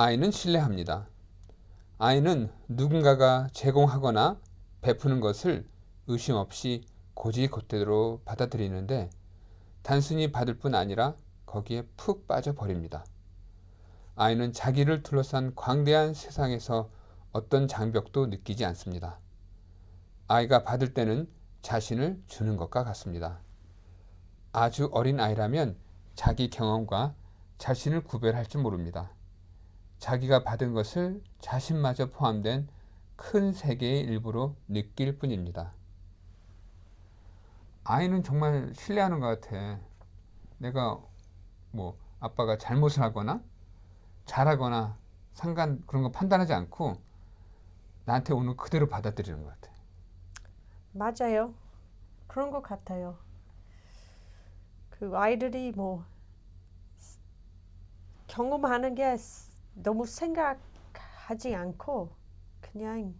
아이는 신뢰합니다. 아이는 누군가가 제공하거나 베푸는 것을 의심 없이 고지곧대로 받아들이는데 단순히 받을 뿐 아니라 거기에 푹 빠져 버립니다. 아이는 자기를 둘러싼 광대한 세상에서 어떤 장벽도 느끼지 않습니다. 아이가 받을 때는 자신을 주는 것과 같습니다. 아주 어린 아이라면 자기 경험과 자신을 구별할 줄 모릅니다. 자기가 받은 것을 자신마저 포함된 큰 세계의 일부로 느낄 뿐입니다. 아이는 정말 신뢰하는 것 같아. 내가 뭐 아빠가 잘못을 하거나 잘하거나 상관 그런 거 판단하지 않고 나한테 오는 그대로 받아들이는 것 같아. 맞아요. 그런 것 같아요. 그 아이들이 뭐 경험하는 게 너무 생각하지 않고 그냥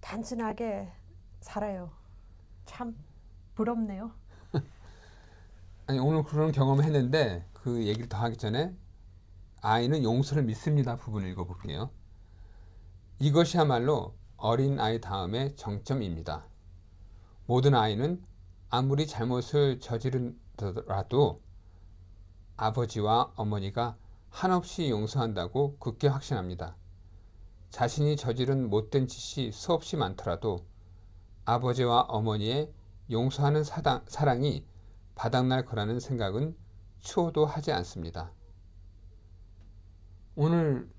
단순하게 살아요. 참 부럽네요. 아니 오늘 그런 경험을 했는데 그 얘기를 더 하기 전에 아이는 용서를 믿습니다 부분을 읽어볼게요. 이것이야말로 어린 아이 다음의 정점입니다. 모든 아이는 아무리 잘못을 저지르더라도 아버지와 어머니가 한없이 용서한다고 굳게 확신합니다. 자신이 저지른 못된 짓이 수없이 많더라도 아버지와 어머니의 용서하는 사당, 사랑이 바닥날 거라는 생각은 추호도 하지 않습니다. 오늘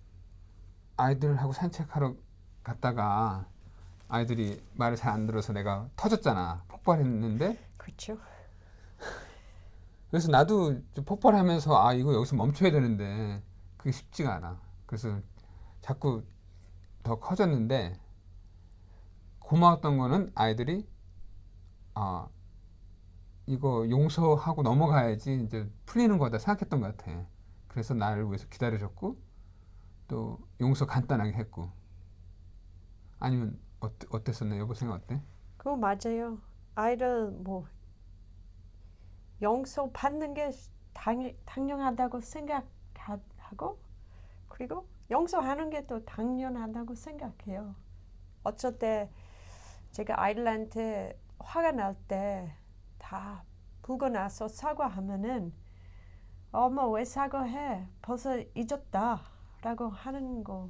아이들하고 산책하러 갔다가 아이들이 말을 잘 안 들어서 내가 터졌잖아. 폭발했는데 그렇죠. 그래서 나도 좀 폭발하면서 아 이거 여기서 멈춰야 되는데 그게 쉽지가 않아. 그래서 자꾸 더 커졌는데 고마웠던 거는 아이들이 아 이거 용서하고 넘어가야지 이제 풀리는 거다 생각했던 것 같아. 그래서 나를 위해서 기다려줬고 또 용서 간단하게 했고 아니면 어때, 어땠었나요? 여보 생각 어때? 그거 맞아요. 아이들 뭐 용서 받는 게 당, 당연하다고 생각하고 그리고 용서하는 게 또 당연하다고 생각해요. 어쩔 때 제가 아이들한테 화가 날 때 다 불고 나서 사과하면은 엄마 왜 사과해? 벌써 잊었다. 라고 하는 거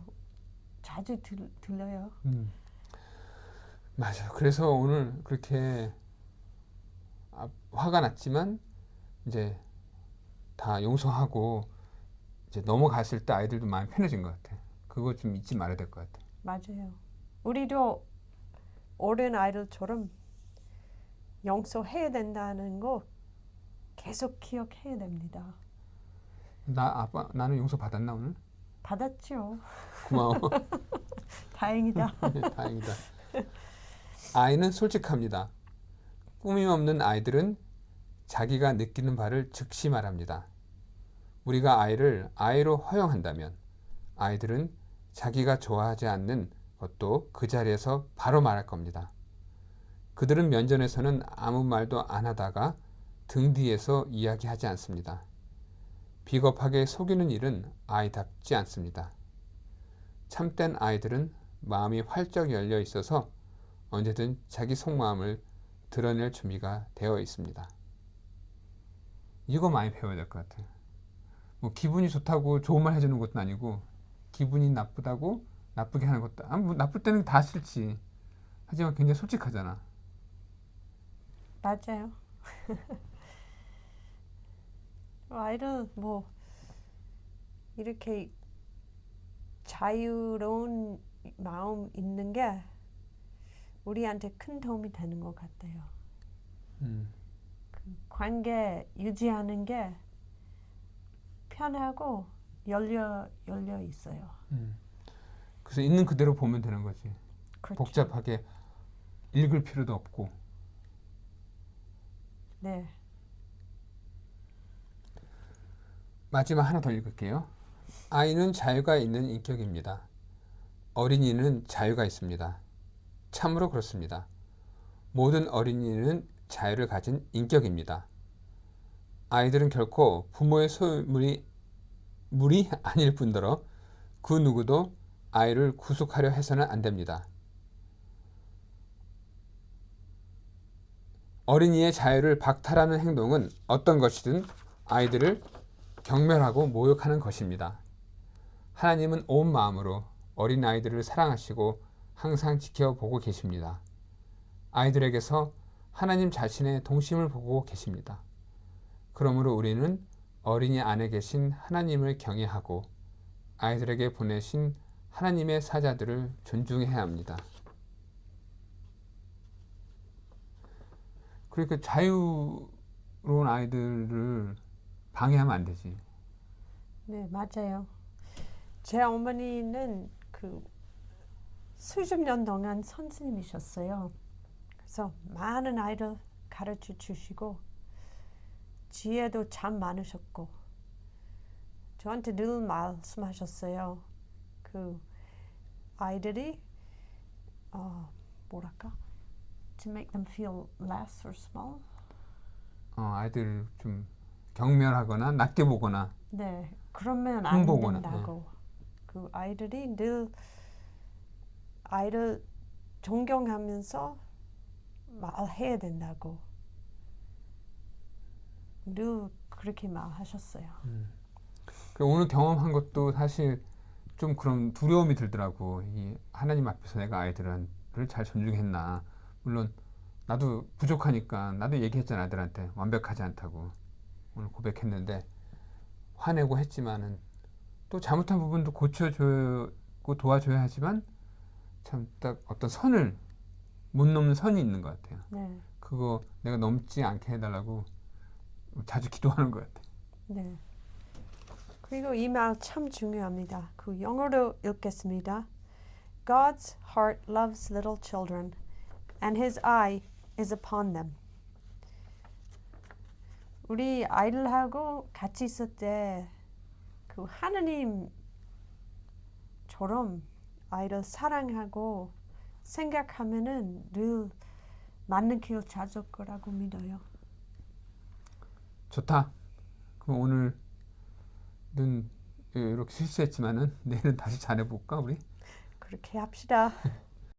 자주 들, 들려요. 음. 맞아. 그래서 오늘 그렇게 아, 화가 났지만 이제 다 용서하고 이제 넘어갔을 때 아이들도 마음이 편해진 것 같아. 그거 좀 잊지 말아야 될 것 같아. 맞아요. 우리도 어린 아이들처럼 용서해야 된다는 거 계속 기억해야 됩니다. 나 아빠 나는 용서 받았나 오늘? 받았죠. 고마워. 다행이다. 다행이다. 아이는 솔직합니다. 꾸밈 없는 아이들은 자기가 느끼는 바를 즉시 말합니다. 우리가 아이를 아이로 허용한다면 아이들은 자기가 좋아하지 않는 것도 그 자리에서 바로 말할 겁니다. 그들은 면전에서는 아무 말도 안 하다가 등 뒤에서 이야기하지 않습니다. 비겁하게 속이는 일은 아이답지 않습니다. 참된 아이들은 마음이 활짝 열려 있어서 언제든 자기 속마음을 드러낼 준비가 되어 있습니다. 이거 많이 배워야 될 것 같아요. 뭐 기분이 좋다고 좋은 말 해주는 것도 아니고 기분이 나쁘다고 나쁘게 하는 것도 아, 뭐 나쁠 때는 다 싫지. 하지만 굉장히 솔직하잖아. 맞아요. 아이들 뭐 이렇게 자유로운 마음 있는 게 우리한테 큰 도움이 되는 것 같아요. 음, 그 관계 유지하는 게 편하고 열려 열려 있어요. 음. 그래서 있는 그대로 보면 되는 거지. 그렇죠. 복잡하게 읽을 필요도 없고. 네, 마지막 하나 더 읽을게요. 아이는 자유가 있는 인격입니다. 어린이는 자유가 있습니다. 참으로 그렇습니다. 모든 어린이는 자유를 가진 인격입니다. 아이들은 결코 부모의 소유물이 물이 아닐 뿐더러 그 누구도 아이를 구속하려 해서는 안 됩니다. 어린이의 자유를 박탈하는 행동은 어떤 것이든 아이들을 경멸하고 모욕하는 것입니다. 하나님은 온 마음으로 어린 아이들을 사랑하시고 항상 지켜보고 계십니다. 아이들에게서 하나님 자신의 동심을 보고 계십니다. 그러므로 우리는 어린이 안에 계신 하나님을 경외하고 아이들에게 보내신 하나님의 사자들을 존중해야 합니다. 그러니까 자유로운 아이들을 방해하면 안 되지. 네, 맞아요. 제 어머니는 그 수십 년 동안 선생님이셨어요. 그래서 많은 아이들 가르쳐 주시고 지혜도 참 많으셨고 저한테 늘 말씀하셨어요. 그 아이들이 어 뭐랄까 to make them feel less or small. 어, 아이들 좀 경멸하거나 낮게 보거나 네, 그러면 안 흠보거나, 된다고. 그 아이들이 늘 아이를 존경하면서 말해야 된다고. 늘 그렇게 말하셨어요. 그 오늘 경험한 것도 사실 좀 그런 두려움이 들더라고. 이 하나님 앞에서 내가 아이들을 잘 존중했나. 물론 나도 부족하니까 나도 얘기했잖아 아들한테 완벽하지 않다고 오늘 고백했는데 화내고 했지만은 또 잘못한 부분도 고쳐주고 도와줘야 하지만 참 딱 어떤 선을 못 넘는 선이 있는 것 같아요. 네, 그거 내가 넘지 않게 해달라고 자주 기도하는 것 같아. 네. 그리고 이 말 참 중요합니다. 그 영어로 읽겠습니다. God's heart loves little children, and His eye is upon them. 우리 아이들하고 같이 있을 때 그 하느님처럼 아이를 사랑하고 생각하면은 늘 맞는 길 찾을 거라고 믿어요. 좋다. 그럼 오늘은 이렇게 실수했지만은 내일은 다시 잘해볼까 우리? 그렇게 합시다.